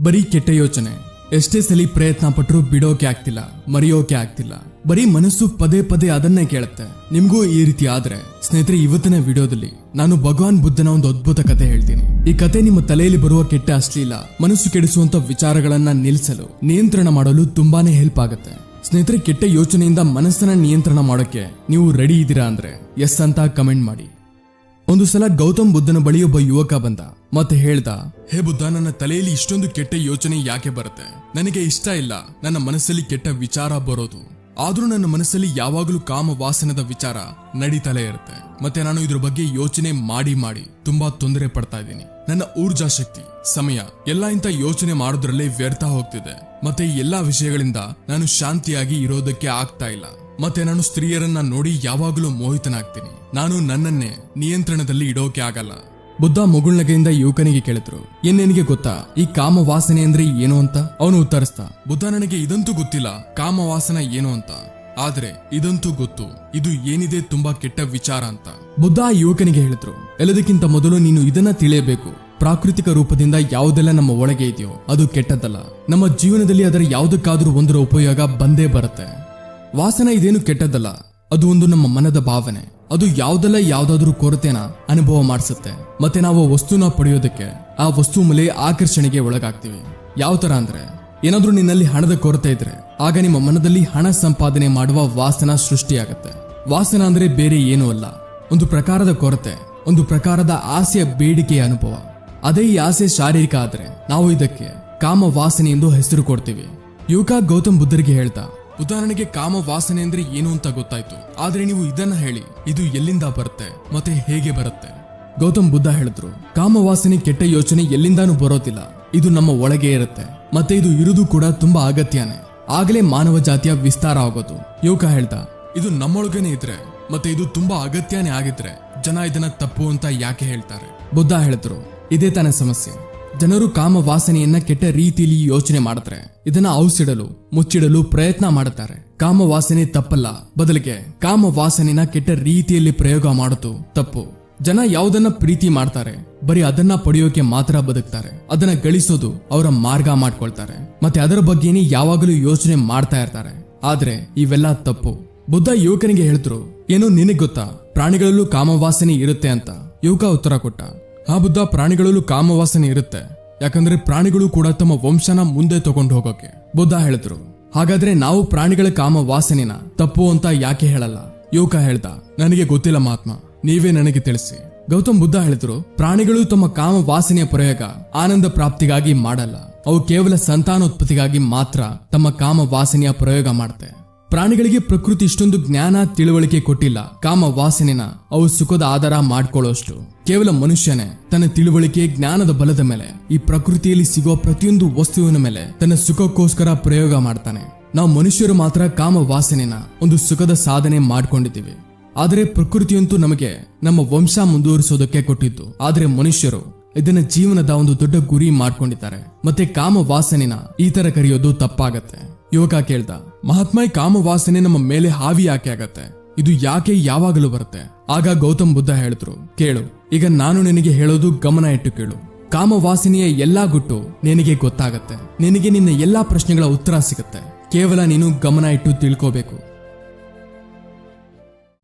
ಬರೀ ಕೆಟ್ಟ ಯೋಚನೆ. ಎಷ್ಟೇ ಸಲಿ ಪ್ರಯತ್ನ ಪಟ್ಟರು ಬಿಡೋಕೆ ಆಗ್ತಿಲ್ಲ, ಮರೆಯೋಕೆ ಆಗ್ತಿಲ್ಲ. ಬರೀ ಮನಸ್ಸು ಪದೇ ಪದೇ ಅದನ್ನೇ ಕೇಳುತ್ತೆ. ನಿಮ್ಗೂ ಈ ರೀತಿ ಆದ್ರೆ, ಸ್ನೇಹಿತರೆ, ಇವತ್ತಿನ ವಿಡಿಯೋದಲ್ಲಿ ನಾನು ಭಗವಾನ್ ಬುದ್ಧನ ಒಂದು ಅದ್ಭುತ ಕತೆ ಹೇಳ್ತೀನಿ. ಈ ಕತೆ ನಿಮ್ಮ ತಲೆಯಲ್ಲಿ ಬರುವ ಕೆಟ್ಟ ಅಶ್ಲೀಲ, ಮನಸ್ಸು ಕೆಡಿಸುವಂತ ವಿಚಾರಗಳನ್ನ ನಿಲ್ಲಿಸಲು ನಿಯಂತ್ರಣ ಮಾಡಲು ತುಂಬಾನೇ ಹೆಲ್ಪ್ ಆಗುತ್ತೆ. ಸ್ನೇಹಿತರೆ, ಕೆಟ್ಟ ಯೋಚನೆಯಿಂದ ಮನಸ್ಸನ್ನ ನಿಯಂತ್ರಣ ಮಾಡೋಕೆ ನೀವು ರೆಡಿ ಇದ್ದೀರಾ ಅಂದ್ರೆ ಎಸ್ ಅಂತ ಕಮೆಂಟ್ ಮಾಡಿ. ಒಂದು ಸಲ ಗೌತಮ್ ಬುದ್ಧನ ಬಳಿ ಒಬ್ಬ ಯುವಕ ಬಂದ. ಮತ್ತೆ ಹೇಳ್ದ, ಹೇ ಬುದ್ಧ, ನನ್ನ ತಲೆಯಲ್ಲಿ ಇಷ್ಟೊಂದು ಕೆಟ್ಟ ಯೋಚನೆ ಯಾಕೆ ಬರುತ್ತೆ? ನನಗೆ ಇಷ್ಟ ಇಲ್ಲ. ನನ್ನ ಮನಸ್ಸಲ್ಲಿ ಕೆಟ್ಟ ವಿಚಾರ ಬರೋದು. ಆದ್ರೂ ನನ್ನ ಮನಸ್ಸಲ್ಲಿ ಯಾವಾಗಲೂ ಕಾಮ ವಾಸನದ ವಿಚಾರ ನಡೀತಲೇ ಇರುತ್ತೆ. ಮತ್ತೆ ನಾನು ಇದ್ರ ಬಗ್ಗೆ ಯೋಚನೆ ಮಾಡಿ ಮಾಡಿ ತುಂಬಾ ತೊಂದರೆ ಪಡ್ತಾ ಇದ್ದೀನಿ. ನನ್ನ ಊರ್ಜಾ ಶಕ್ತಿ, ಸಮಯ, ಎಲ್ಲ ಇಂಥ ಯೋಚನೆ ಮಾಡೋದ್ರಲ್ಲೇ ವ್ಯರ್ಥ ಹೋಗ್ತಿದೆ. ಮತ್ತೆ ಎಲ್ಲಾ ವಿಷಯಗಳಿಂದ ನಾನು ಶಾಂತಿಯಾಗಿ ಇರೋದಕ್ಕೆ ಆಗ್ತಾ ಇಲ್ಲ. ಮತ್ತೆ ನಾನು ಸ್ತ್ರೀಯರನ್ನ ನೋಡಿ ಯಾವಾಗಲೂ ಮೋಹಿತನಾಗ್ತೀನಿ. ನಾನು ನನ್ನನ್ನೇ ನಿಯಂತ್ರಣದಲ್ಲಿ ಇಡೋಕೆ ಆಗಲ್ಲ. ಬುದ್ಧ ಮುಗುಳ್ನಗೆಯಿಂದ ಯುವಕನಿಗೆ ಕೇಳಿದ್ರು, ಏನ್ ಗೊತ್ತಾ? ಈ ಕಾಮ ವಾಸನೆ ಅಂದ್ರೆ ಏನು ಅಂತ? ಅವನು ಉತ್ತರಿಸ್ತ ಬುದ್ಧ ನನಗೆ ಇದಂತೂ ಗೊತ್ತಿಲ್ಲ ಕಾಮ ವಾಸನ ಏನು ಅಂತ. ಆದ್ರೆ ಇದಂತೂ ಗೊತ್ತು, ಇದು ಏನಿದೆ ತುಂಬಾ ಕೆಟ್ಟ ವಿಚಾರ ಅಂತ. ಬುದ್ಧ ಯುವಕನಿಗೆ ಹೇಳಿದ್ರು, ಎಲ್ಲದಕ್ಕಿಂತ ಮೊದಲು ನೀನು ಇದನ್ನ ತಿಳಿಯಬೇಕು. ಪ್ರಾಕೃತಿಕ ರೂಪದಿಂದ ಯಾವುದೆಲ್ಲ ನಮ್ಮ ಒಳಗೆ ಇದೆಯೋ, ಅದು ಕೆಟ್ಟದ್ದಲ್ಲ. ನಮ್ಮ ಜೀವನದಲ್ಲಿ ಅದರ ಯಾವುದಕ್ಕಾದ್ರೂ ಒಂದರ ಉಪಯೋಗ ಬಂದೇ ಬರುತ್ತೆ. ವಾಸನ ಇದೇನು ಕೆಟ್ಟದ್ದಲ್ಲ, ಅದು ಒಂದು ನಮ್ಮ ಮನದ ಭಾವನೆ. ಅದು ಯಾವ್ದಲ್ಲ ಯಾವ್ದಾದ್ರೂ ಕೊರತೆನ ಅನುಭವ ಮಾಡಿಸುತ್ತೆ. ಮತ್ತೆ ನಾವು ವಸ್ತುನ ಪಡೆಯೋದಕ್ಕೆ, ಆ ವಸ್ತು ಮೇಲೆ ಆಕರ್ಷಣೆಗೆ ಒಳಗಾಗ್ತೀವಿ. ಯಾವ ತರ ಅಂದ್ರೆ, ಏನಾದ್ರೂ ನಿನ್ನಲ್ಲಿ ಹಣದ ಕೊರತೆ ಇದ್ರೆ, ಆಗ ನಿಮ್ಮ ಮನದಲ್ಲಿ ಹಣ ಸಂಪಾದನೆ ಮಾಡುವ ವಾಸನ ಸೃಷ್ಟಿಯಾಗತ್ತೆ. ವಾಸನ ಅಂದ್ರೆ ಬೇರೆ ಏನೂ ಅಲ್ಲ. ಒಂದು ಪ್ರಕಾರದ ಕೊರತೆ, ಒಂದು ಪ್ರಕಾರದ ಆಸೆಯ ಬೇಡಿಕೆಯ ಅನುಭವ. ಅದೇ ಈ ಆಸೆ ಶಾರೀರಿಕ ಆದ್ರೆ, ನಾವು ಇದಕ್ಕೆ ಕಾಮ ವಾಸನೆ ಎಂದು ಹೆಸರು ಕೊಡ್ತೀವಿ. ಯುವಕ ಗೌತಮ್ ಬುದ್ಧರಿಗೆ ಹೇಳ್ತಾ ಉದಾಹರಣೆಗೆ ಕಾಮ ವಾಸನೆ ಅಂದ್ರೆ ಏನು ಅಂತ ಗೊತ್ತಾಯ್ತು. ಆದ್ರೆ ನೀವು ಇದನ್ನ ಹೇಳಿ, ಇದು ಎಲ್ಲಿಂದ ಬರುತ್ತೆ, ಮತ್ತೆ ಹೇಗೆ ಬರುತ್ತೆ? ಗೌತಮ್ ಬುದ್ಧ ಹೇಳಿದ್ರು, ಕಾಮ ವಾಸನೆ ಕೆಟ್ಟ ಯೋಚನೆ ಎಲ್ಲಿಂದಾನು ಬರೋದಿಲ್ಲ, ಇದು ನಮ್ಮ ಒಳಗೆ ಇರುತ್ತೆ, ಮತ್ತೆ ಇದು ಇರುದು ಕೂಡ ತುಂಬಾ ಅಗತ್ಯನೇ. ಆಗಲೇ ಮಾನವ ಜಾತಿಯ ವಿಸ್ತಾರ ಆಗೋದು. ಯುವಕ ಹೇಳ್ದ, ಇದು ನಮ್ಮೊಳಗನೆ ಇದ್ರೆ, ಮತ್ತೆ ಇದು ತುಂಬಾ ಅಗತ್ಯನೇ ಆಗಿದ್ರೆ, ಜನ ಇದನ್ನ ತಪ್ಪು ಅಂತ ಯಾಕೆ ಹೇಳ್ತಾರೆ? ಬುದ್ಧ ಹೇಳಿದ್ರು, ಇದೇ ತಾನೇ ಸಮಸ್ಯೆ. ಜನರು ಕಾಮ ವಾಸನೆಯನ್ನ ಕೆಟ್ಟ ರೀತಿಯಲ್ಲಿ ಯೋಚನೆ ಮಾಡಿದ್ರೆ ಇದನ್ನ ಔಸಿಡಲು, ಮುಚ್ಚಿಡಲು ಪ್ರಯತ್ನ ಮಾಡುತ್ತಾರೆ. ಕಾಮ ವಾಸನೆ ತಪ್ಪಲ್ಲ. ಬದಲಿಗೆ ಕಾಮ ವಾಸನೆನ ಕೆಟ್ಟ ರೀತಿಯಲ್ಲಿ ಪ್ರಯೋಗ ಮಾಡುತ್ತು ತಪ್ಪು. ಜನ ಯಾವುದನ್ನ ಪ್ರೀತಿ ಮಾಡ್ತಾರೆ, ಬರೀ ಅದನ್ನ ಪಡೆಯೋಕೆ ಮಾತ್ರ ಬದುಕ್ತಾರೆ. ಅದನ್ನ ಗಳಿಸೋದು ಅವರ ಮಾರ್ಗ ಮಾಡ್ಕೊಳ್ತಾರೆ. ಮತ್ತೆ ಅದರ ಬಗ್ಗೆನೇ ಯಾವಾಗಲೂ ಯೋಚನೆ ಮಾಡ್ತಾ ಇರ್ತಾರೆ. ಆದ್ರೆ ಇವೆಲ್ಲ ತಪ್ಪು. ಬುದ್ಧ ಯುವಕನಿಗೆ ಹೇಳಿದ್ರು, ಏನು ನಿನಗ್ ಗೊತ್ತಾ? ಪ್ರಾಣಿಗಳಲ್ಲೂ ಕಾಮವಾಸನೆ ಇರುತ್ತೆ ಅಂತ. ಯುವಕ ಉತ್ತರ ಕೊಟ್ಟ ಆ ಬುದ್ಧ ಪ್ರಾಣಿಗಳಲ್ಲೂ ಕಾಮವಾಸನೆ ಇರುತ್ತೆ. ಯಾಕಂದ್ರೆ ಪ್ರಾಣಿಗಳು ಕೂಡ ತಮ್ಮ ವಂಶನ ಮುಂದೆ ತಗೊಂಡು ಹೋಗೋಕೆ. ಬುದ್ಧ ಹೇಳಿದ್ರು. ಹಾಗಾದ್ರೆ ನಾವು ಪ್ರಾಣಿಗಳ ಕಾಮ ವಾಸನೆನ ತಪ್ಪು ಅಂತ ಯಾಕೆ ಹೇಳಲ್ಲ? ಯುವಕ ಹೇಳ್ದ, ನನಗೆ ಗೊತ್ತಿಲ್ಲ ಮಹಾತ್ಮ, ನೀವೇ ನನಗೆ ತಿಳಿಸಿ. ಗೌತಮ್ ಬುದ್ಧ ಹೇಳಿದ್ರು, ಪ್ರಾಣಿಗಳು ತಮ್ಮ ಕಾಮ ವಾಸನೆಯ ಪ್ರಯೋಗ ಆನಂದ ಪ್ರಾಪ್ತಿಗಾಗಿ ಮಾಡಲ್ಲ. ಅವು ಕೇವಲ ಸಂತಾನೋತ್ಪತ್ತಿಗಾಗಿ ಮಾತ್ರ ತಮ್ಮ ಕಾಮ ವಾಸನೆಯ ಪ್ರಯೋಗ ಮಾಡುತ್ತೆ ಪ್ರಾಣಿಗಳಿಗೆ ಪ್ರಕೃತಿ ಇಷ್ಟೊಂದು ಜ್ಞಾನ, ತಿಳುವಳಿಕೆ ಕೊಟ್ಟಿಲ್ಲ. ಕಾಮ ವಾಸನೆನ ಅವು ಸುಖದ ಆಧಾರ ಮಾಡ್ಕೊಳ್ಳೋಷ್ಟು. ಕೇವಲ ಮನುಷ್ಯನೇ ತನ್ನ ತಿಳುವಳಿಕೆ, ಜ್ಞಾನದ ಬಲದ ಮೇಲೆ, ಈ ಪ್ರಕೃತಿಯಲ್ಲಿ ಸಿಗುವ ಪ್ರತಿಯೊಂದು ವಸ್ತುವಿನ ಮೇಲೆ ತನ್ನ ಸುಖಕ್ಕೋಸ್ಕರ ಪ್ರಯೋಗ ಮಾಡ್ತಾನೆ. ನಾವು ಮನುಷ್ಯರು ಮಾತ್ರ ಕಾಮ ವಾಸನೆನ ಒಂದು ಸುಖದ ಸಾಧನೆ ಮಾಡ್ಕೊಂಡಿದ್ದೀವಿ. ಆದರೆ ಪ್ರಕೃತಿಯಂತೂ ನಮಗೆ ನಮ್ಮ ವಂಶ ಮುಂದುವರಿಸೋದಕ್ಕೆ ಕೊಟ್ಟಿದ್ದು. ಆದರೆ ಮನುಷ್ಯರು ಇದನ್ನ ಜೀವನದ ಒಂದು ದೊಡ್ಡ ಗುರಿ ಮಾಡ್ಕೊಂಡಿದ್ದಾರೆ. ಮತ್ತೆ ಕಾಮ ವಾಸನೆನ ಈ ತರ ಕರೆಯೋದು ತಪ್ಪಾಗತ್ತೆ. ಯುವಕ ಕೇಳ್ದ, ಮಹಾತ್ಮ ಕಾಮ ವಾಸನೆ ನಮ್ಮ ಮೇಲೆ ಹಾವಿ ಯಾಕೆ ಆಗತ್ತೆ? ಇದು ಯಾಕೆ ಯಾವಾಗಲೂ ಬರುತ್ತೆ? ಆಗ ಗೌತಮ್ ಬುದ್ಧ ಹೇಳಿದ್ರು, ಕೇಳು, ಈಗ ನಾನು ನಿನಗೆ ಹೇಳೋದು ಗಮನ ಇಟ್ಟು ಕೇಳು. ಕಾಮ ವಾಸನೆಯ ಎಲ್ಲಾ ಗುಟ್ಟು ನಿನಗೆ ಗೊತ್ತಾಗತ್ತೆ. ನಿನಗೆ ನಿನ್ನ ಎಲ್ಲಾ ಪ್ರಶ್ನೆಗಳ ಉತ್ತರ ಸಿಗುತ್ತೆ. ಕೇವಲ ನೀನು ಗಮನ ಇಟ್ಟು ತಿಳ್ಕೋಬೇಕು.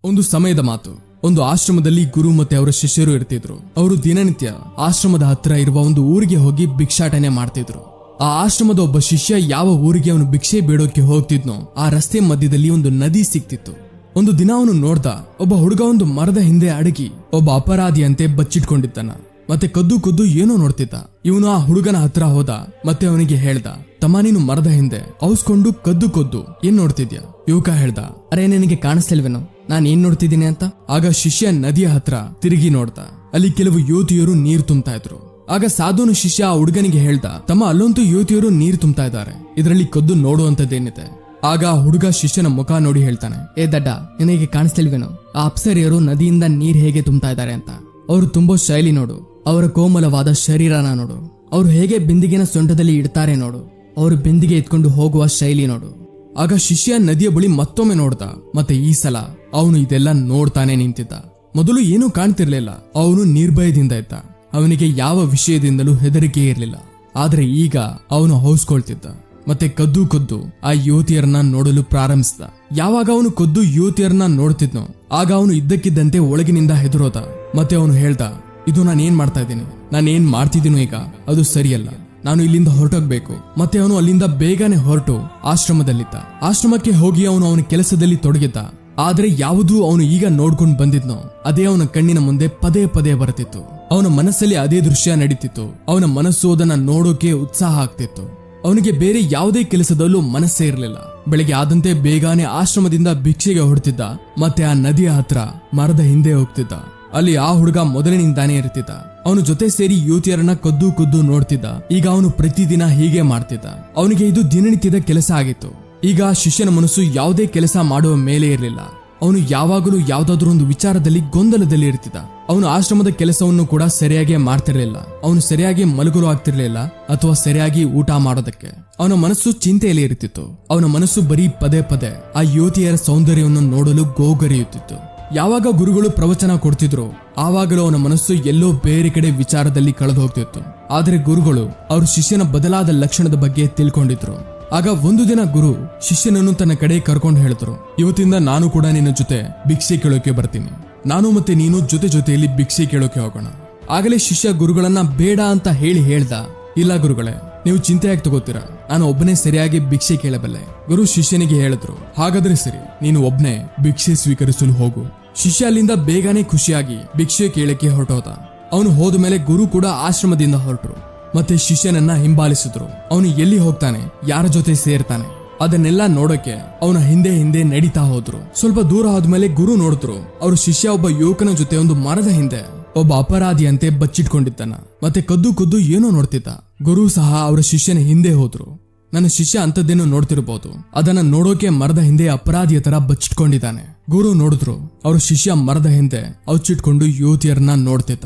ಒಂದು ಸಮಯದ ಮಾತು. ಒಂದು ಆಶ್ರಮದಲ್ಲಿ ಗುರು ಮತ್ತೆ ಅವರ ಶಿಷ್ಯರು ಇರ್ತಿದ್ರು. ಅವರು ದಿನನಿತ್ಯ ಆಶ್ರಮದ ಹತ್ರ ಇರುವ ಒಂದು ಊರಿಗೆ ಹೋಗಿ ಭಿಕ್ಷಾಟನೆ ಮಾಡ್ತಿದ್ರು. ಆ ಆಶ್ರಮದ ಒಬ್ಬ ಶಿಷ್ಯ ಯಾವ ಊರಿಗೆ ಅವನು ಭಿಕ್ಷೆ ಬೇಡೋಕೆ ಹೋಗ್ತಿದ್ನೋ, ಆ ರಸ್ತೆ ಮಧ್ಯದಲ್ಲಿ ಒಂದು ನದಿ ಸಿಕ್ತಿತ್ತು. ಒಂದು ದಿನ ಅವನು ನೋಡ್ದ, ಒಬ್ಬ ಹುಡುಗ ಒಂದು ಮರದ ಹಿಂದೆ ಅಡಗಿ, ಒಬ್ಬ ಅಪರಾಧಿಯಂತೆ ಬಚ್ಚಿಟ್ಕೊಂಡಿದ್ದಾನ. ಮತ್ತೆ ಕದ್ದು ಕದ್ದು ಏನೋ ನೋಡ್ತಿದ್ದ. ಇವನು ಆ ಹುಡುಗನ ಹತ್ರ ಹೋದ, ಮತ್ತೆ ಅವನಿಗೆ ಹೇಳ್ದ, ತಮ್ಮ ನೀನು ಮರದ ಹಿಂದೆ, ಔಸ್ಕೊಂಡು ಕದ್ದು ಕದ್ದು, ಏನ್ ನೋಡ್ತಿದ್ಯಾ? ಯುವಕ ಹೇಳ್ದ, ಅರೆ ನಿನಗೆ ಕಾಣಿಸ್ತಿಲ್ವೇನು? ನಾನು ಏನ್ ನೋಡ್ತಿದ್ದೀನಿ ಅಂತ? ಆಗ ಶಿಷ್ಯ ನದಿಯ ಹತ್ರ ತಿರುಗಿ ನೋಡ್ದ. ಅಲ್ಲಿ ಕೆಲವು ಯುವತಿಯರು ನೀರು ತುಂಬ್ತಾ ಇದ್ರು. ಆಗ ಸಾಧುನು ಶಿಷ್ಯ ಆ ಹುಡುಗನಿಗೆ ಹೇಳ್ತಾ ತಮ್ಮ ಅಲ್ಲೊಂದು ಯುವತಿಯರು ನೀರು ತುಂಬ್ತಾ ಇದ್ದಾರೆ. ಇದರಲ್ಲಿ ಕದ್ದು ನೋಡುವಂತದ್ದೇನಿದೆ ಆಗ ಹುಡುಗ ಶಿಷ್ಯನ ಮುಖ ನೋಡಿ ಹೇಳ್ತಾನೆ, ಏ ದಡ್ಡ, ನಿನಗೆ ಕಾಣಿಸ್ತಿಲ್ವೇನು? ಆ ಅಪ್ಸರಿಯರು ನದಿಯಿಂದ ನೀರ್ ಹೇಗೆ ತುಂಬ್ತಾ ಇದ್ದಾರೆ ಅಂತ. ಅವರು ತುಂಬೋ ಶೈಲಿ ನೋಡು. ಅವರ ಕೋಮಲವಾದ ಶರೀರನ ನೋಡು. ಅವರು ಹೇಗೆ ಬಿಂದಿಗೆನ ಸೊಂಟದಲ್ಲಿ ಇಡ್ತಾರೆ ನೋಡು. ಅವರು ಬಿಂದಿಗೆ ಎತ್ಕೊಂಡು ಹೋಗುವ ಶೈಲಿ ನೋಡು. ಆಗ ಶಿಷ್ಯ ನದಿಯ ಬಳಿ ಮತ್ತೊಮ್ಮೆ ನೋಡ್ದ, ಮತ್ತೆ ಈ ಸಲ ಅವನು ಇದೆಲ್ಲ ನೋಡ್ತಾನೆ ನಿಂತಿದ್ದ. ಮೊದಲು ಏನೂ ಕಾಣ್ತಿರ್ಲಿಲ್ಲ. ಅವನು ನಿರ್ಭಯದಿಂದ ಇದ್ದ. ಅವನಿಗೆ ಯಾವ ವಿಷಯದಿಂದಲೂ ಹೆದರಿಕೆ ಇರಲಿಲ್ಲ. ಆದರೆ ಈಗ ಅವನು ಹೌಸ್ಕೊಳ್ತಿದ್ದ. ಮತ್ತೆ ಕದ್ದು ಕದ್ದು ಆ ಯುವತಿಯರನ್ನ ನೋಡಲು ಪ್ರಾರಂಭಿಸಿದ. ಯಾವಾಗ ಅವನು ಕದ್ದು ಯುವತಿಯರನ್ನ ನೋಡ್ತಿದ್ನೋ, ಆಗ ಅವನು ಇದ್ದಕ್ಕಿದ್ದಂತೆ ಒಳಗಿನಿಂದ ಹೆದರೋದ. ಮತ್ತೆ ಅವನು ಹೇಳ್ದ, ಇದು ನಾನೇನ್ ಮಾಡ್ತಾ ಇದ್ದೀನಿ? ನಾನೇನ್ ಮಾಡ್ತಿದ್ದೀನೋ ಈಗ? ಅದು ಸರಿಯಲ್ಲ. ನಾನು ಇಲ್ಲಿಂದ ಹೊರಟೋಗ್ಬೇಕು. ಮತ್ತೆ ಅವನು ಅಲ್ಲಿಂದ ಬೇಗನೆ ಹೊರಟು ಆಶ್ರಮದಲ್ಲಿದ್ದ. ಆಶ್ರಮಕ್ಕೆ ಹೋಗಿ ಅವನು ಅವನ ಕೆಲಸದಲ್ಲಿ ತೊಡಗಿದ್ದ. ಆದ್ರೆ ಯಾವುದೂ ಅವನು ಈಗ ನೋಡ್ಕೊಂಡು ಬಂದಿದ್ನೋ, ಅದೇ ಅವನ ಕಣ್ಣಿನ ಮುಂದೆ ಪದೇ ಪದೇ ಬರುತ್ತಿತ್ತು. ಅವನ ಮನಸ್ಸಲ್ಲಿ ಅದೇ ದೃಶ್ಯ ನಡೀತಿತ್ತು. ಅವನ ಮನಸ್ಸು ಅದನ್ನ ನೋಡೋಕೆ ಉತ್ಸಾಹ ಆಗ್ತಿತ್ತು. ಅವನಿಗೆ ಬೇರೆ ಯಾವುದೇ ಕೆಲಸದಲ್ಲೂ ಮನಸ್ಸೇ ಇರಲಿಲ್ಲ. ಬೆಳಿಗ್ಗೆ ಆದಂತೆ ಬೇಗನೆ ಆಶ್ರಮದಿಂದ ಭಿಕ್ಷೆಗೆ ಹೊಡ್ತಿದ್ದ ಮತ್ತೆ ಆ ನದಿಯ ಹತ್ರ ಮರದ ಹಿಂದೆ ಹೋಗ್ತಿದ್ದ. ಅಲ್ಲಿ ಆ ಹುಡುಗ ಮೊದಲಿನಿಂದಾನೇ ಇರ್ತಿದ್ದ. ಅವನ ಜೊತೆ ಸೇರಿ ಯುವತಿಯರನ್ನ ಕದ್ದು ಕದ್ದು ನೋಡ್ತಿದ್ದ. ಈಗ ಅವನು ಪ್ರತಿದಿನ ಹೀಗೆ ಮಾಡ್ತಿದ್ದ. ಅವನಿಗೆ ಇದು ದಿನನಿತ್ಯದ ಕೆಲಸ ಆಗಿತ್ತು. ಈಗ ಶಿಷ್ಯನ ಮನಸ್ಸು ಯಾವುದೇ ಕೆಲಸ ಮಾಡುವ ಮೇಲೆ ಇರಲಿಲ್ಲ. ಅವನು ಯಾವಾಗಲೂ ಯಾವ್ದಾದ್ರೂ ಒಂದು ವಿಚಾರದಲ್ಲಿ ಗೊಂದಲದಲ್ಲಿ ಇರ್ತಿದ್ದ. ಅವನು ಆಶ್ರಮದ ಕೆಲಸವನ್ನು ಕೂಡ ಸರಿಯಾಗಿ ಮಾಡ್ತಿರ್ಲಿಲ್ಲ. ಅವನು ಸರಿಯಾಗಿ ಮಲಗಲು ಆಗ್ತಿರ್ಲಿಲ್ಲ ಅಥವಾ ಸರಿಯಾಗಿ ಊಟ ಮಾಡೋದಕ್ಕೆ. ಅವನ ಮನಸ್ಸು ಚಿಂತೆಯಲ್ಲಿ ಇರುತ್ತಿತ್ತು. ಅವನ ಮನಸ್ಸು ಬರೀ ಪದೇ ಪದೇ ಆ ಯುವತಿಯರ ಸೌಂದರ್ಯವನ್ನು ನೋಡಲು ಗೋಗರಿಯುತ್ತಿತ್ತು. ಯಾವಾಗ ಗುರುಗಳು ಪ್ರವಚನ ಕೊಡ್ತಿದ್ರು, ಆವಾಗಲೂ ಅವನ ಮನಸ್ಸು ಎಲ್ಲೋ ಬೇರೆ ಕಡೆ ವಿಚಾರದಲ್ಲಿ ಕಳೆದು ಹೋಗ್ತಿತ್ತು ಆದರೆ ಗುರುಗಳು ಅವರು ಶಿಷ್ಯನ ಬದಲಾದ ಲಕ್ಷಣದ ಬಗ್ಗೆ ತಿಳ್ಕೊಂಡಿದ್ರು. ಆಗ ಒಂದು ದಿನ ಗುರು ಶಿಷ್ಯನನ್ನು ತನ್ನ ಕಡೆ ಕರ್ಕೊಂಡು ಹೇಳಿದ್ರು, ಇವತ್ತಿಂದ ನಾನು ಕೂಡ ನಿನ್ನ ಜೊತೆ ಭಿಕ್ಷೆ ಕೇಳೋಕೆ ಬರ್ತೀನಿ. ನಾನು ಮತ್ತೆ ನೀನು ಜೊತೆ ಜೊತೆಯಲ್ಲಿ ಭಿಕ್ಷೆ ಕೇಳೋಕೆ ಹೋಗೋಣ. ಆಗಲೇ ಶಿಷ್ಯ ಗುರುಗಳನ್ನ ಬೇಡ ಅಂತ ಹೇಳಿ ಹೇಳ್ದ, ಇಲ್ಲ ಗುರುಗಳೇ, ನೀವು ಚಿಂತೆಯಾಗಿ ತಗೋತೀರಾ. ನಾನು ಒಬ್ಬನೇ ಸರಿಯಾಗಿ ಭಿಕ್ಷೆ ಕೇಳಬಲ್ಲೆ. ಗುರು ಶಿಷ್ಯನಿಗೆ ಹೇಳಿದ್ರು, ಹಾಗಾದ್ರೆ ಸರಿ, ನೀನು ಒಬ್ನೇ ಭಿಕ್ಷೆ ಸ್ವೀಕರಿಸಲು ಹೋಗು. ಶಿಷ್ಯ ಅಲ್ಲಿಂದ ಬೇಗನೆ ಖುಷಿಯಾಗಿ ಭಿಕ್ಷೆ ಕೇಳಕ್ಕೆ ಹೊರಟೋದ. ಅವನು ಹೋದ ಮೇಲೆ ಗುರು ಕೂಡ ಆಶ್ರಮದಿಂದ ಹೊರಟರು. ಮತ್ತೆ ಶಿಷ್ಯನನ್ನ ಹಿಂಬಾಲಿಸಿದ್ರು. ಅವನು ಎಲ್ಲಿ ಹೋಗ್ತಾನೆ, ಯಾರ ಜೊತೆ ಸೇರ್ತಾನೆ? ಅದನ್ನೆಲ್ಲ ನೋಡಕ್ಕೆ ಅವನ ಹಿಂದೆ ಹಿಂದೆ ನಡೀತಾ ಹೋದ್ರು. ಸ್ವಲ್ಪ ದೂರ ಆದ್ಮೇಲೆ ಗುರು ನೋಡಿದ್ರು. ಅವ್ರ ಶಿಷ್ಯ ಒಬ್ಬ ಯುವಕನ ಜೊತೆ ಒಂದು ಮರದ ಹಿಂದೆ ಒಬ್ಬ ಅಪರಾಧಿಯಂತೆ ಬಚ್ಚಿಟ್ಕೊಂಡಿದ್ದಾನ. ಮತ್ತೆ ಕದ್ದು ಕದ್ದು ಏನೋ ನೋಡ್ತಿದ್ದ. ಗುರು ಸಹ ಅವರ ಶಿಷ್ಯನ ಹಿಂದೆ ಹೋದ್ರು. ನನ್ನ ಶಿಷ್ಯ ಅಂತದ್ದೇನೋ ನೋಡ್ತಿರ್ಬೋದು. ಅದನ್ನ ನೋಡೋಕೆ ಮರದ ಹಿಂದೆ ಅಪರಾಧಿಯ ತರ ಬಚ್ಚಿಟ್ಕೊಂಡಿದ್ದಾನೆ. ಗುರು ನೋಡಿದ್ರು. ಅವ್ರ ಶಿಷ್ಯ ಮರದ ಹಿಂದೆ ಅವಚ್ಚಿಟ್ಕೊಂಡು ಯುವತಿಯರನ್ನ ನೋಡ್ತಿದ್ದ.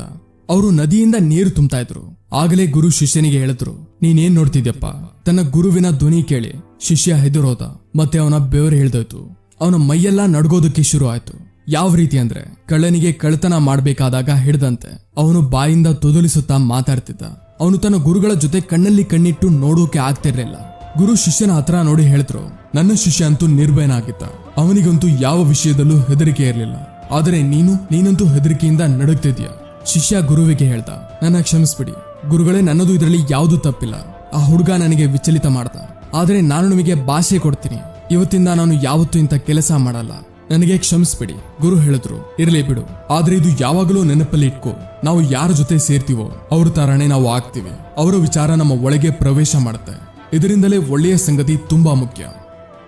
ಅವರು ನದಿಯಿಂದ ನೀರು ತುಂಬ್ತಾ ಇದ್ರು. ಆಗಲೇ ಗುರು ಶಿಷ್ಯನಿಗೆ ಹೇಳಿದ್ರು, ನೀನೇನ್ ನೋಡ್ತಿದ್ಯಪ್ಪ? ತನ್ನ ಗುರುವಿನ ಧ್ವನಿ ಕೇಳಿ ಶಿಷ್ಯ ಹೆದರೋದ, ಮತ್ತೆ ಅವನ ಬೆವರು ಹೇಳ್ದೋಯ್ತು. ಅವನ ಮೈಯೆಲ್ಲಾ ನಡ್ಗೋದಕ್ಕೆ ಶುರು ಆಯ್ತು ಯಾವ ರೀತಿ ಅಂದ್ರೆ, ಕಳ್ಳನಿಗೆ ಕಳ್ಳತನ ಮಾಡ್ಬೇಕಾದಾಗ ಹಿಡ್ದಂತೆ, ಅವನು ಬಾಯಿಂದ ತೊದಲಿಸುತ್ತಾ ಮಾತಾಡ್ತಿದ್ದ. ಅವನು ತನ್ನ ಗುರುಗಳ ಜೊತೆ ಕಣ್ಣಲ್ಲಿ ಕಣ್ಣಿಟ್ಟು ನೋಡೋಕೆ ಆಗ್ತಿರ್ಲಿಲ್ಲ. ಗುರು ಶಿಷ್ಯನ ಹತ್ರ ನೋಡಿ ಹೇಳಿದ್ರು, ನನ್ನ ಶಿಷ್ಯ ಅಂತೂ ನಿರ್ಭಯನಾಗಿದ್ದ ಅವನಿಗಂತೂ ಯಾವ ವಿಷಯದಲ್ಲೂ ಹೆದರಿಕೆ ಇರಲಿಲ್ಲ. ಆದರೆ ನೀನು, ನೀನಂತೂ ಹೆದರಿಕೆಯಿಂದ ನಡುಗ್ತಿದ್ಯಾ? ಶಿಷ್ಯ ಗುರುವಿಗೆ ಹೇಳ್ದ, ನನ್ನ ಕ್ಷಮಿಸ್ಬಿಡಿ. ಗುರುಗಳೇ ನನ್ನದು ಇದರಲ್ಲಿ ಯಾವುದು ತಪ್ಪಿಲ್ಲ. ಆ ಹುಡುಗ ನನಗೆ ವಿಚಲಿತ ಮಾಡ್ದ. ಆದರೆ ನಾನು ನಿಮಗೆ ಭಾಷೆ ಕೊಡ್ತೀನಿ. ಇವತ್ತಿಂದ ನಾನು ಯಾವತ್ತೂ ಇಂಥ ಕೆಲಸ ಮಾಡಲ್ಲ. ನನಗೆ ಕ್ಷಮಿಸ್ಬಿಡಿ. ಗುರು ಹೇಳಿದ್ರು, ಇರ್ಲಿ ಬಿಡು. ಆದ್ರೆ ಇದು ಯಾವಾಗಲೂ ನೆನಪಲ್ಲಿ ಇಟ್ಕೋ. ನಾವು ಯಾರ ಜೊತೆ ಸೇರ್ತೀವೋ, ಅವ್ರ ತರಾನೇ ನಾವು ಆಗ್ತೀವಿ. ಅವರ ವಿಚಾರ ನಮ್ಮ ಒಳಗೆ ಪ್ರವೇಶ ಮಾಡುತ್ತೆ. ಇದರಿಂದಲೇ ಒಳ್ಳೆಯ ಸಂಗತಿ ತುಂಬಾ ಮುಖ್ಯ.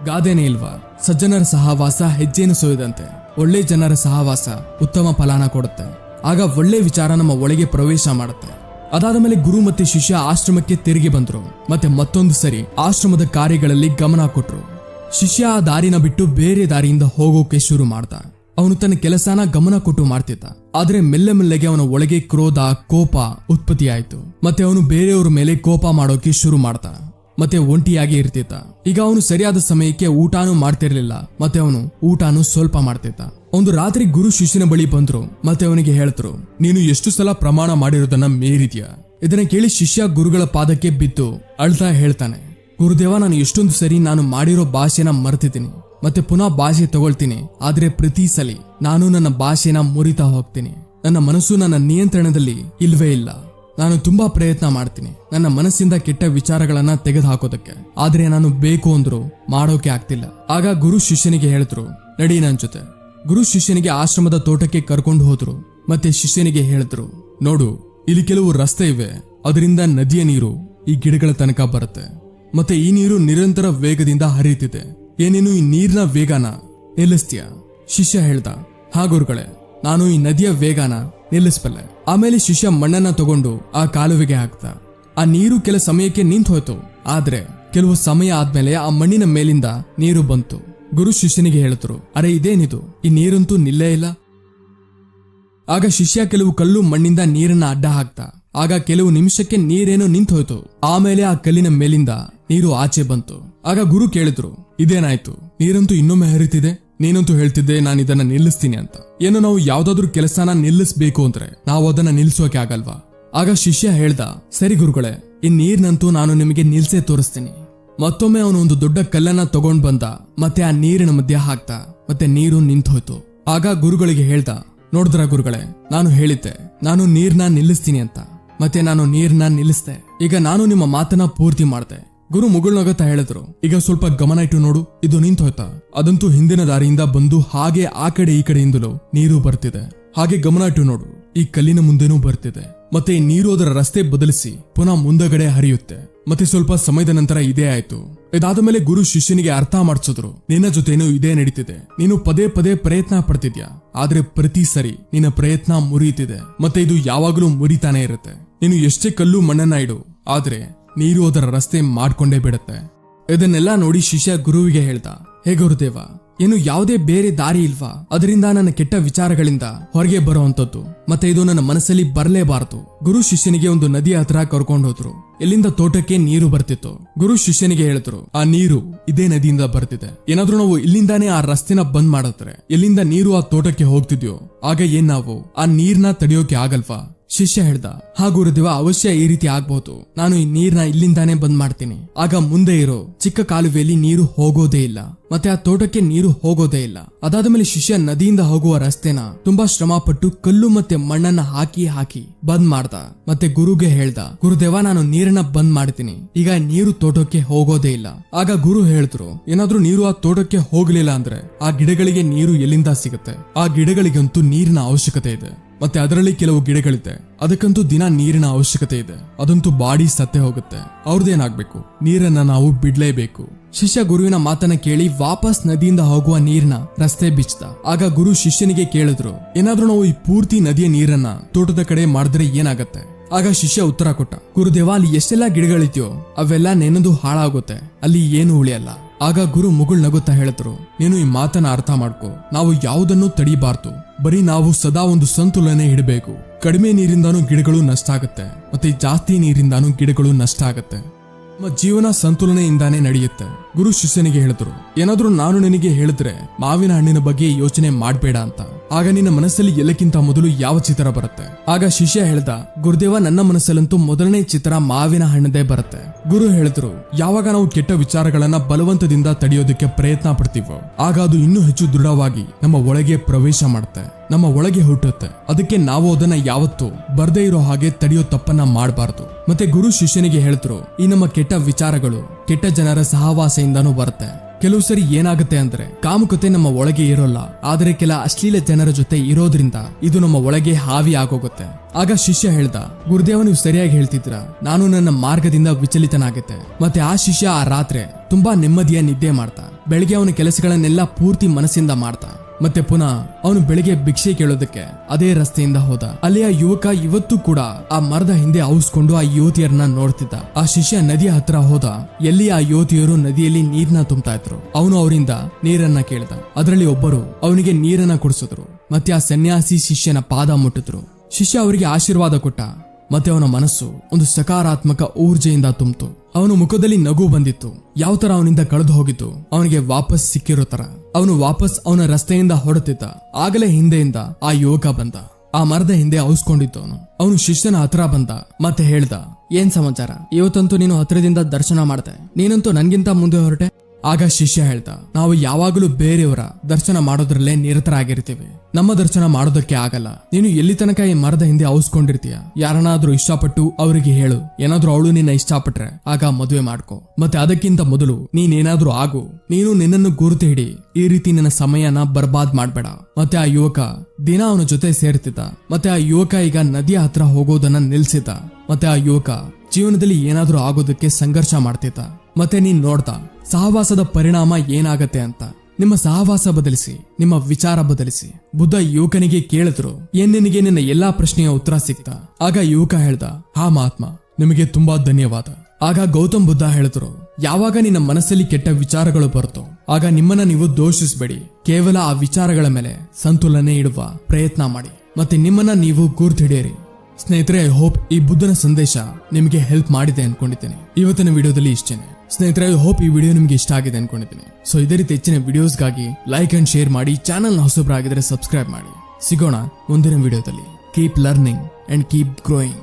ಗಾದೆನೇ ಇಲ್ವಾ? ಸಜ್ಜನರ ಸಹವಾಸ ಹೆಜ್ಜೆಯನ್ನು ಸೋಯದಂತೆ. ಒಳ್ಳೆ ಜನರ ಸಹವಾಸ ಉತ್ತಮ ಫಲಾನ ಕೊಡುತ್ತೆ. ಆಗ ಒಳ್ಳೆ ವಿಚಾರ ನಮ್ಮ ಒಳಗೆ ಪ್ರವೇಶ ಮಾಡುತ್ತೆ. ಅದಾದ ಮೇಲೆ ಗುರು ಮತ್ತೆ ಶಿಷ್ಯ ಆಶ್ರಮಕ್ಕೆ ತಿರುಗಿ ಬಂದ್ರು. ಮತ್ತೆ ಮತ್ತೊಂದು ಸರಿ ಆಶ್ರಮದ ಕಾರ್ಯಗಳಲ್ಲಿ ಗಮನ ಕೊಟ್ರು. ಶಿಷ್ಯ ಆ ದಾರಿನ ಬಿಟ್ಟು ಬೇರೆ ದಾರಿಯಿಂದ ಹೋಗೋಕೆ ಶುರು ಮಾಡ್ದ. ಅವನು ತನ್ನ ಕೆಲಸನ ಗಮನ ಕೊಟ್ಟು ಮಾಡ್ತಿದ್ದ. ಆದ್ರೆ ಮೆಲ್ಲೆ ಮೆಲ್ಲೆಗೆ ಅವನ ಒಳಗೆ ಕ್ರೋಧ, ಕೋಪ ಉತ್ಪತ್ತಿಯಾಯ್ತು. ಮತ್ತೆ ಅವನು ಬೇರೆಯವರ ಮೇಲೆ ಕೋಪ ಮಾಡೋಕೆ ಶುರು ಮಾಡ್ದ. ಮತ್ತೆ ಒಂಟಿಯಾಗಿ ಇರ್ತಿದ್ದ. ಈಗ ಅವನು ಸರಿಯಾದ ಸಮಯಕ್ಕೆ ಊಟಾನು ಮಾಡ್ತಿರ್ಲಿಲ್ಲ. ಮತ್ತೆ ಅವನು ಊಟಾನು ಸ್ವಲ್ಪ ಮಾಡ್ತಿದ್ದ. ಒಂದು ರಾತ್ರಿ ಗುರು ಶಿಷ್ಯನ ಬಳಿ ಬಂದ್ರು. ಮತ್ತೆ ಅವನಿಗೆ ಹೇಳ್ತರು ನೀನು ಎಷ್ಟು ಸಲ ಪ್ರಮಾಣ ಮಾಡಿರೋದನ್ನ ಮೀರಿದ್ಯಾ? ಇದನ್ನ ಕೇಳಿ ಶಿಷ್ಯ ಗುರುಗಳ ಪಾದಕ್ಕೆ ಬಿದ್ದು ಅಳ್ತಾ ಹೇಳ್ತಾನೆ, ಗುರುದೇವ, ನಾನು ಎಷ್ಟೊಂದು ಸರಿ ನಾನು ಮಾಡಿರೋ ಭಾಷೆನ ಮರ್ತಿದ್ದೀನಿ. ಮತ್ತೆ ಪುನಃ ಭಾಷೆ ತಗೊಳ್ತೀನಿ. ಆದ್ರೆ ಪ್ರತಿ ಸಲಿ ನಾನು ನನ್ನ ಭಾಷೆನ ಮುರಿತಾ ಹೋಗ್ತೀನಿ. ನನ್ನ ಮನಸ್ಸು ನನ್ನ ನಿಯಂತ್ರಣದಲ್ಲಿ ಇಲ್ವೇ ಇಲ್ಲ. ನಾನು ತುಂಬಾ ಪ್ರಯತ್ನ ಮಾಡ್ತೀನಿ. ನನ್ನ ಮನಸ್ಸಿಂದ ಕೆಟ್ಟ ವಿಚಾರಗಳನ್ನ ತೆಗೆದು ಹಾಕೋದಕ್ಕೆ ಆದ್ರೆ ನಾನು ಬೇಕು ಅಂದ್ರು ಮಾಡೋಕೆ ಆಗ್ತಿಲ್ಲ. ಆಗ ಗುರು ಶಿಷ್ಯನಿಗೆ ಹೇಳಿದ್ರು, ನಡಿ ನನ್ನ ಜೊತೆ. ಗುರು ಶಿಷ್ಯನಿಗೆ ಆಶ್ರಮದ ತೋಟಕ್ಕೆ ಕರ್ಕೊಂಡು ಹೋದ್ರು. ಮತ್ತೆ ಶಿಷ್ಯನಿಗೆ ಹೇಳಿದ್ರು, ನೋಡು, ಇಲ್ಲಿ ಕೆಲವು ರಸ್ತೆ ಇವೆ. ಅದರಿಂದ ನದಿಯ ನೀರು ಈ ಗಿಡಗಳ ತನಕ ಬರುತ್ತೆ. ಮತ್ತೆ ಈ ನೀರು ನಿರಂತರ ವೇಗದಿಂದ ಹರಿಯುತ್ತಿದೆ. ಏನೇನು ಈ ನೀರಿನ ವೇಗನ? ನಿಲ್ಲಿಸ್ತೀಯ? ಶಿಷ್ಯ ಹೇಳ್ದ, ಹಾ ಗುರುಗಳೇ, ನಾನು ಈ ನದಿಯ ವೇಗನ ನಿಲ್ಲಿಸ್ಬಲ್ಲೆ. ಆಮೇಲೆ ಶಿಷ್ಯ ಮಣ್ಣನ್ನ ತಗೊಂಡು ಆ ಕಾಲುವೆಗೆ ಹಾಕ್ತ ಆ ನೀರು ಕೆಲ ಸಮಯಕ್ಕೆ ನಿಂತು ಹೋಯ್ತು ಆದ್ರೆ, ಕೆಲವು ಸಮಯ ಆದ್ಮೇಲೆ ಆ ಮಣ್ಣಿನ ಮೇಲಿಂದ ನೀರು ಬಂತು. ಗುರು ಶಿಷ್ಯನಿಗೆ ಹೇಳಿದ್ರು ಅರೆ, ಇದೇನಿದು? ಈ ನೀರಂತೂ ನಿಲ್ಲೇ ಇಲ್ಲ. ಆಗ ಶಿಷ್ಯ ಕೆಲವು ಕಲ್ಲು ಮಣ್ಣಿಂದ ನೀರನ್ನ ಅಡ್ಡ ಹಾಕ್ತಾ, ಆಗ ಕೆಲವು ನಿಮಿಷಕ್ಕೆ ನೀರೇನೋ ನಿಂತು ಹೋಯ್ತು ಆಮೇಲೆ ಆ ಕಲ್ಲಿನ ಮೇಲಿಂದ ನೀರು ಆಚೆ ಬಂತು. ಆಗ ಗುರು ಕೇಳಿದ್ರು, ಇದೇನಾಯ್ತು? ನೀರಂತೂ ಇನ್ನೊಮ್ಮೆ ಹರಿತಿದೆ? ನೀನಂತೂ ಹೇಳ್ತಿದ್ದೆ ನಾನು ಇದನ್ನ ನಿಲ್ಲಿಸ್ತೀನಿ ಅಂತ. ಏನು ನಾವು ಯಾವ್ದಾದ್ರೂ ಕೆಲಸನ ನಿಲ್ಲಿಸ್ಬೇಕು ಅಂದ್ರೆ ನಾವು ಅದನ್ನ ನಿಲ್ಲಿಸೋಕೆ ಆಗಲ್ವಾ? ಆಗ ಶಿಷ್ಯ ಹೇಳ್ದ, ಸರಿ ಗುರುಗಳೇ, ಈ ನೀರ್ನಂತೂ ನಾನು ನಿಮಗೆ ನಿಲ್ಸೇ ತೋರಿಸ್ತೀನಿ. ಮತ್ತೊಮ್ಮೆ ಅವನು ಒಂದು ದೊಡ್ಡ ಕಲ್ಲನ್ನ ತಗೊಂಡ್ ಬಂದ. ಮತ್ತೆ ಆ ನೀರಿನ ಮಧ್ಯೆ ಹಾಕ್ತ, ಮತ್ತೆ ನೀರು ನಿಂತು ಹೋಯ್ತು ಆಗ ಗುರುಗಳಿಗೆ ಹೇಳ್ದ, ನೋಡಿದ್ರ ಗುರುಗಳೇ, ನಾನು ಹೇಳಿದ್ದೆ, ನಾನು ನೀರ್ನ ನಿಲ್ಲಿಸ್ತೀನಿ ಅಂತ. ಮತ್ತೆ ನಾನು ನೀರ್ನ ನಿಲ್ಲಿಸ್ದೆ. ಈಗ ನಾನು ನಿಮ್ಮ ಮಾತನ್ನ ಪೂರ್ತಿ ಮಾಡ್ದೆ. ಗುರು ಮುಗುಳ್ನಗತ ಹೇಳಿದ್ರು, ಈಗ ಸ್ವಲ್ಪ ಗಮನ ಇಟ್ಟು ನೋಡು, ಇದು ನಿಂತು ಹೋಯ್ತಾ ಅದಂತೂ ಹಿಂದಿನ ದಾರಿಯಿಂದ ಬಂದು ಹಾಗೆ ಆ ಕಡೆ ಈ ಕಡೆಯಿಂದಲೂ ನೀರು ಬರ್ತಿದೆ. ಹಾಗೆ ಗಮನ ಇಟ್ಟು ನೋಡು, ಈ ಕಲ್ಲಿನ ಮುಂದೆನೂ ಬರ್ತಿದೆ. ಮತ್ತೆ ನೀರೋದರ ರಸ್ತೆ ಬದಲಿಸಿ ಪುನಃ ಮುಂದಗಡೆ ಹರಿಯುತ್ತೆ. ಮತ್ತೆ ಸ್ವಲ್ಪ ಸಮಯದ ನಂತರ ಇದೇ ಆಯ್ತು. ಇದಾದ ಮೇಲೆ ಗುರು ಶಿಷ್ಯನಿಗೆ ಅರ್ಥ ಮಾಡಿಸಿದ್ರು. ನಿನ್ನ ಜೊತೆನೂ ಇದೇ ನಡೀತಿದೆ. ನೀನು ಪದೇ ಪದೇ ಪ್ರಯತ್ನ ಪಡ್ತಿದ್ಯಾ? ಆದ್ರೆ ಪ್ರತಿ ಸರಿ ನಿನ್ನ ಪ್ರಯತ್ನ ಮುರಿಯುತ್ತಿದೆ. ಮತ್ತೆ ಇದು ಯಾವಾಗಲೂ ಮುರಿತಾನೆ ಇರುತ್ತೆ. ನೀನು ಎಷ್ಟೇ ಕಲ್ಲು ಮಣ್ಣನ್ನ ಇಡು. ಆದ್ರೆ ನೀರು ಅದರ ರಸ್ತೆ ಮಾಡ್ಕೊಂಡೇ ಬಿಡುತ್ತೆ. ಇದನ್ನೆಲ್ಲ ನೋಡಿ ಶಿಷ್ಯ ಗುರುವಿಗೆ ಹೇಳ್ದ, ಹೇ ಗುರುದೇವ ಏನು ಯಾವುದೇ ಬೇರೆ ದಾರಿ ಇಲ್ವಾ? ಅದರಿಂದ ನನ್ನ ಕೆಟ್ಟ ವಿಚಾರಗಳಿಂದ ಹೊರಗೆ ಬರುವಂತದ್ದು ಮತ್ತೆ ಇದು ನನ್ನ ಮನಸ್ಸಲ್ಲಿ ಬರಲೇಬಾರದು. ಗುರು ಶಿಷ್ಯನಿಗೆ ಒಂದು ನದಿ ಹತ್ರ ಕರ್ಕೊಂಡು ಹೋದ್ರು. ಎಲ್ಲಿಂದ ತೋಟಕ್ಕೆ ನೀರು ಬರ್ತಿತ್ತು. ಗುರು ಶಿಷ್ಯನಿಗೆ ಹೇಳಿದ್ರು, ಆ ನೀರು ಇದೇ ನದಿಯಿಂದ ಬರ್ತಿದೆ. ಏನಾದ್ರೂ ನಾವು ಇಲ್ಲಿಂದಾನೇ ಆ ರಸ್ತೆನ ಬಂದ್ ಮಾಡಿದ್ರೆ ಎಲ್ಲಿಂದ ನೀರು ಆ ತೋಟಕ್ಕೆ ಹೋಗ್ತಿದ್ಯೋ? ಆಗ ಏನ್ ನಾವು? ಆ ನೀರ್ನ ತಡೆಯೋಕೆ ಆಗಲ್ವಾ? ಶಿಷ್ಯ ಹೇಳ್ದ ಹಾ ಗುರುದೇವ, ಅವಶ್ಯ ಈ ರೀತಿ ಆಗ್ಬಹುದು ನಾನು ಈ ನೀರ್ನ ಇಲ್ಲಿಂದಾನೇ ಬಂದ್ ಮಾಡ್ತೀನಿ. ಆಗ ಮುಂದೆ ಇರೋ. ಚಿಕ್ಕ ಕಾಲುವೆಯಲ್ಲಿ ನೀರು ಹೋಗೋದೇ ಇಲ್ಲ. ಮತ್ತೆ ಆ ತೋಟಕ್ಕೆ ನೀರು ಹೋಗೋದೇ ಇಲ್ಲ. ಅದಾದ ಮೇಲೆ ಶಿಷ್ಯ ನದಿಯಿಂದ ಹೋಗುವ ರಸ್ತೆನ ತುಂಬಾ ಶ್ರಮ ಪಟ್ಟು ಕಲ್ಲು ಮತ್ತೆ ಮಣ್ಣನ್ನ ಹಾಕಿ ಹಾಕಿ ಬಂದ್ ಮಾಡ್ದ. ಮತ್ತೆ ಗುರುಗೆ ಹೇಳ್ದ, ಗುರುದೇವ, ನಾನು ನೀರನ್ನ ಬಂದ್ ಮಾಡ್ತೀನಿ. ಈಗ ನೀರು ತೋಟಕ್ಕೆ ಹೋಗೋದೇ ಇಲ್ಲ. ಆಗ ಗುರು ಹೇಳಿದ್ರು, ಏನಾದ್ರೂ ನೀರು ಆ ತೋಟಕ್ಕೆ ಹೋಗ್ಲಿಲ್ಲ ಅಂದ್ರೆ ಆ ಗಿಡಗಳಿಗೆ ನೀರು ಎಲ್ಲಿಂದ ಸಿಗುತ್ತೆ? ಆ ಗಿಡಗಳಿಗಂತೂ ನೀರಿನ ಅವಶ್ಯಕತೆ ಇದೆ. ಮತ್ತೆ ಅದರಲ್ಲಿ ಕೆಲವು ಗಿಡಗಳಿದೆ. ಅದಕ್ಕಂತೂ ದಿನ ನೀರಿನ ಅವಶ್ಯಕತೆ ಇದೆ. ಅದಂತೂ ಬಾಡಿ ಸತ್ತೆ ಹೋಗುತ್ತೆ. ಅವ್ರದ್ದೇನಾಗ್ಬೇಕು? ನೀರನ್ನ ನಾವು ಬಿಡ್ಲೇಬೇಕು. ಶಿಷ್ಯ ಗುರುವಿನ ಮಾತನ್ನ ಕೇಳಿ ವಾಪಸ್ ನದಿಯಿಂದ ಹೋಗುವ ನೀರನ್ನ ರಸ್ತೆ ಬಿಚ್ಚಿದ. ಆಗ ಗುರು ಶಿಷ್ಯನಿಗೆ ಕೇಳಿದ್ರು, ಏನಾದ್ರೂ ನಾವು ಈ ಪೂರ್ತಿ ನದಿಯ ನೀರನ್ನ ತೋಟದ ಕಡೆ ಮಾಡಿದ್ರೆ ಏನಾಗತ್ತೆ? ಆಗ ಶಿಷ್ಯ ಉತ್ತರ ಕೊಟ್ಟ, ಗುರುದೇವ, ಅಲ್ಲಿ ಎಷ್ಟೆಲ್ಲ ಗಿಡಗಳಿದ್ಯೋ ಅವೆಲ್ಲ ನೆನೆದು ಹಾಳಾಗುತ್ತೆ. ಅಲ್ಲಿ ಏನು ಉಳಿಯಲ್ಲ. ಆಗ ಗುರು ಮುಗುಳ್ ನಗುತ್ತಾ ಹೇಳಿದ್ರು, ನೀನು ಈ ಮಾತನ್ನ ಅರ್ಥ ಮಾಡ್ಕೋ. ನಾವು ಯಾವುದನ್ನು ತಡಿಬಾರ್ದು. ಬರೀ ನಾವು ಸದಾ ಒಂದು ಸಂತುಲನೆ ಇಡಬೇಕು. ಕಡಿಮೆ ನೀರಿಂದಾನು ಗಿಡಗಳು ನಷ್ಟ ಆಗುತ್ತೆ ಮತ್ತೆ ಜಾಸ್ತಿ ನೀರಿಂದಾನು ಗಿಡಗಳು ನಷ್ಟ ಆಗುತ್ತೆ ನಮ್ಮ ಜೀವನ ಸಂತುಲನೆಯಿಂದಾನೇ ನಡೆಯುತ್ತೆ. ಗುರು ಶಿಷ್ಯನಿಗೆ ಹೇಳಿದ್ರು, ಏನಾದ್ರೂ ನಾನು ನಿನಗೆ ಹೇಳಿದ್ರೆ ಮಾವಿನ ಹಣ್ಣಿನ ಬಗ್ಗೆ ಯೋಚನೆ ಮಾಡಬೇಡ ಅಂತ. ಆಗ ನಿನ್ನ ಮನಸ್ಸಲ್ಲಿ ಎಲ್ಲಕ್ಕಿಂತ ಮೊದಲು ಯಾವ ಚಿತ್ರ ಬರುತ್ತೆ? ಆಗ ಶಿಷ್ಯ ಹೇಳ್ದ, ಗುರುದೇವ, ನನ್ನ ಮನಸ್ಸಲ್ಲಂತೂ ಮೊದಲನೇ ಚಿತ್ರ ಮಾವಿನ ಹಣ್ಣದೇ ಬರುತ್ತೆ. ಗುರು ಹೇಳಿದ್ರು, ಯಾವಾಗ ನಾವು ಕೆಟ್ಟ ವಿಚಾರಗಳನ್ನ ಬಲವಂತದಿಂದ ತಡೆಯೋದಕ್ಕೆ ಪ್ರಯತ್ನ ಪಡ್ತೀವೋ, ಆಗ ಅದು ಇನ್ನೂ ಹೆಚ್ಚು ದೃಢವಾಗಿ ನಮ್ಮ ಒಳಗೆ ಪ್ರವೇಶ ಮಾಡುತ್ತೆ ನಮ್ಮ ಒಳಗೆ ಹುಟ್ಟುತ್ತೆ. ಅದಕ್ಕೆ ನಾವು ಅದನ್ನ ಯಾವತ್ತೂ ಬರ್ದೇ ಇರೋ ಹಾಗೆ ತಡೆಯೋ ತಪ್ಪನ್ನ ಮಾಡಬಾರ್ದು. ಮತ್ತೆ ಗುರು ಶಿಷ್ಯನಿಗೆ ಹೇಳಿದ್ರು, ಈ ನಮ್ಮ ಕೆಟ್ಟ ವಿಚಾರಗಳು ಕೆಟ್ಟ ಜನರ ಸಹವಾಸೆಯಿಂದನೂ ಬರುತ್ತೆ. ಕೆಲವು ಸರಿ ಏನಾಗುತ್ತೆ ಅಂದ್ರೆ ಕಾಮುಕತೆ ನಮ್ಮ ಒಳಗೆ ಇರೋಲ್ಲ. ಆದ್ರೆ ಕೆಲ ಅಶ್ಲೀಲ ಜನರ ಜೊತೆ ಇರೋದ್ರಿಂದ ಇದು ನಮ್ಮ ಒಳಗೆ ಹಾವಿ ಆಗೋಗುತ್ತೆ. ಆಗ ಶಿಷ್ಯ ಹೇಳ್ದ, ಗುರುದೇವ, ನೀವು ಸರಿಯಾಗಿ ಹೇಳ್ತಿದ್ರ ನಾನು ನನ್ನ ಮಾರ್ಗದಿಂದ ವಿಚಲಿತನಾಗುತ್ತೆ. ಮತ್ತೆ ಆ ಶಿಷ್ಯ ಆ ರಾತ್ರಿ ತುಂಬಾ ನೆಮ್ಮದಿಯ ನಿದ್ದೆ ಮಾಡ್ತಾ, ಬೆಳಿಗ್ಗೆ ಅವನ ಕೆಲಸಗಳನ್ನೆಲ್ಲ ಪೂರ್ತಿ ಮನಸ್ಸಿಂದ ಮಾಡ್ತಾ ಮತ್ತೆ ಪುನಃ ಅವನು ಬೆಳಿಗ್ಗೆ ಭಿಕ್ಷೆ ಕೇಳೋದಕ್ಕೆ ಅದೇ ರಸ್ತೆಯಿಂದ ಹೋದ. ಅಲ್ಲಿ ಆ ಯುವಕ ಇವತ್ತು ಕೂಡ ಆ ಮರದ ಹಿಂದೆ ಔಸ್ಕೊಂಡು ಆ ಯುವತಿಯರನ್ನ ನೋಡ್ತಿದ್ದ. ಆ ಶಿಷ್ಯ ನದಿಯ ಹತ್ರ ಹೋದ. ಎಲ್ಲಿ ಆ ಯುವತಿಯರು ನದಿಯಲ್ಲಿ ನೀರ್ನ ತುಂಬ್ತಾ ಇದ್ರು? ಅವನು ಅವರಿಂದ ನೀರನ್ನ ಕೇಳ್ದ. ಅದರಲ್ಲಿ ಒಬ್ಬರು ಅವನಿಗೆ ನೀರನ್ನ ಕುಡಿಸಿದ್ರು. ಮತ್ತೆ ಆ ಸನ್ಯಾಸಿ ಶಿಷ್ಯನ ಪಾದ ಮುಟ್ಟಿದ್ರು. ಶಿಷ್ಯ ಅವರಿಗೆ ಆಶೀರ್ವಾದ ಕೊಟ್ಟ. ಮತ್ತೆ ಅವನ ಮನಸ್ಸು ಒಂದು ಸಕಾರಾತ್ಮಕ ಊರ್ಜೆಯಿಂದ ತುಂಬಿತು. ಅವನ ಮುಖದಲ್ಲಿ ನಗು ಬಂದಿತ್ತು. ಯಾವ ತರ ಅವನಿಂದ ಕಳೆದು ಹೋಗಿತ್ತು. ಅವನಿಗೆ ವಾಪಸ್ ಸಿಕ್ಕಿರೋ ತರ. ಅವನು ವಾಪಸ್ ಅವನ ರಸ್ತೆಯಿಂದ ಹೊರಟಿದ್ದ. ಆಗಲೇ ಹಿಂದೆಯಿಂದ ಆ ಯುವಕ ಬಂದ. ಆ ಮರದ ಹಿಂದೆ ಔಸ್ಕೊಂಡಿತ್ತು ಅವನು. ಅವನು ಶಿಷ್ಯನ ಹತ್ರ ಬಂದ. ಮತ್ತೆ ಹೇಳ್ದ, ಏನ್ ಸಮಾಚಾರ? ಇವತ್ತಂತೂ ನೀನು ಹತ್ರದಿಂದ ದರ್ಶನ ಮಾಡ್ದೆ. ನೀನಂತೂ ನನ್ಗಿಂತ ಮುಂದೆ ಹೊರಟೆ? ಆಗ ಶಿಷ್ಯ ಹೇಳ್ದ, ನಾವು ಯಾವಾಗಲೂ ಬೇರೆಯವರ ದರ್ಶನ ಮಾಡೋದ್ರಲ್ಲೇ ನಿರತರಾಗಿರ್ತೀವಿ. ನಮ್ಮ ದರ್ಶನ ಮಾಡೋದಕ್ಕೆ ಆಗಲ್ಲ. ನೀನು ಎಲ್ಲಿ ತನಕ ಈ ಮರದ ಹಿಂದೆ ಔಸ್ಕೊಂಡಿರ್ತೀಯ ಯಾರನ್ನಾದ್ರೂ ಇಷ್ಟಪಟ್ಟು ಅವರಿಗೆ ಹೇಳು. ಏನಾದ್ರೂ ಅವಳು ನಿನ್ನ ಇಷ್ಟಪಟ್ರೆ, ಆಗ ಮದುವೆ ಮಾಡ್ಕೊ. ಮತ್ತೆ ಅದಕ್ಕಿಂತ ಮೊದಲು ನೀನೇನಾದ್ರೂ ಆಗು. ನೀನು ನಿನ್ನನ್ನು ಗುರುತು ಹಿಡಿ. ಈ ರೀತಿ ನಿನ್ನ ಸಮಯನ ಬರ್ಬಾದ್ ಮಾಡ್ಬೇಡ. ಮತ್ತೆ ಆ ಯುವಕ ದಿನ ಅವನ ಜೊತೆ ಸೇರ್ತಿದ್ದ. ಮತ್ತೆ ಆ ಯುವಕ ಈಗ ನದಿಯ ಹತ್ರ ಹೋಗೋದನ್ನ ನಿಲ್ಸಿದ್ದ. ಮತ್ತೆ ಆ ಯುವಕ ಜೀವನದಲ್ಲಿ ಏನಾದ್ರೂ ಆಗೋದಕ್ಕೆ ಸಂಘರ್ಷ ಮಾಡ್ತಿದ್ದ. ಮತ್ತೆ ನೀನ್ ನೋಡ್ತಾ, ಸಹವಾಸದ ಪರಿಣಾಮ ಏನಾಗತ್ತೆ ಅಂತ. ನಿಮ್ಮ ಸಹವಾಸ ಬದಲಿಸಿ, ನಿಮ್ಮ ವಿಚಾರ ಬದಲಿಸಿ. ಬುದ್ಧ ಯುವಕನಿಗೆ ಕೇಳಿದ್ರು ಏನ್ ನಿನಗೆ ನಿನ್ನ ಎಲ್ಲಾ ಪ್ರಶ್ನೆಯ ಉತ್ತರ ಸಿಕ್ತ? ಆಗ ಯುವಕ ಹೇಳ್ದ, ಹಾ ಮಹಾತ್ಮ, ನಿಮಗೆ ತುಂಬಾ ಧನ್ಯವಾದ. ಆಗ ಗೌತಮ್ ಬುದ್ಧ ಹೇಳಿದ್ರು, ಯಾವಾಗ ನಿನ್ನ ಮನಸ್ಸಲ್ಲಿ ಕೆಟ್ಟ ವಿಚಾರಗಳು ಬರುತ್ತೋ, ಆಗ ನಿಮ್ಮನ್ನ ನೀವು ದೋಷಿಸಬೇಡಿ. ಕೇವಲ ಆ ವಿಚಾರಗಳ ಮೇಲೆ ಸಂತುಲನೆ ಇಡುವ ಪ್ರಯತ್ನ ಮಾಡಿ. ಮತ್ತೆ ನಿಮ್ಮನ್ನ ನೀವು ಗುರ್ತಿಡಿಯಿರಿ ಸ್ನೇಹಿತರೆ ಐ ಹೋಪ್ ಈ ಬುದ್ಧನ ಸಂದೇಶ ನಿಮಗೆ ಹೆಲ್ಪ್ ಮಾಡಿದೆ ಅನ್ಕೊಂಡಿದ್ದೇನೆ. ಇವತ್ತಿನ ವಿಡಿಯೋದಲ್ಲಿ ಇಷ್ಟೇನೆ. ಸ್ನೇಹಿತರೆ ಐ ಹೋಪ್ ಈ ವಿಡಿಯೋ ನಿಮಗೆ ಇಷ್ಟ ಆಗಿದೆ ಅನ್ಕೊಂಡಿದ್ದೀನಿ. ಸೊ ಇದೇ ರೀತಿ ಹೆಚ್ಚಿನ ವಿಡಿಯೋಸ್ಗಾಗಿ ಲೈಕ್ ಅಂಡ್ ಶೇರ್ ಮಾಡಿ ಚಾನಲ್ ಹೊಸಬ್ರಾಗಿದ್ರೆ ಸಬ್ಸ್ಕ್ರೈಬ್ ಮಾಡಿ. ಸಿಗೋಣ ಮುಂದಿನ ವಿಡಿಯೋದಲ್ಲಿ keep learning and keep growing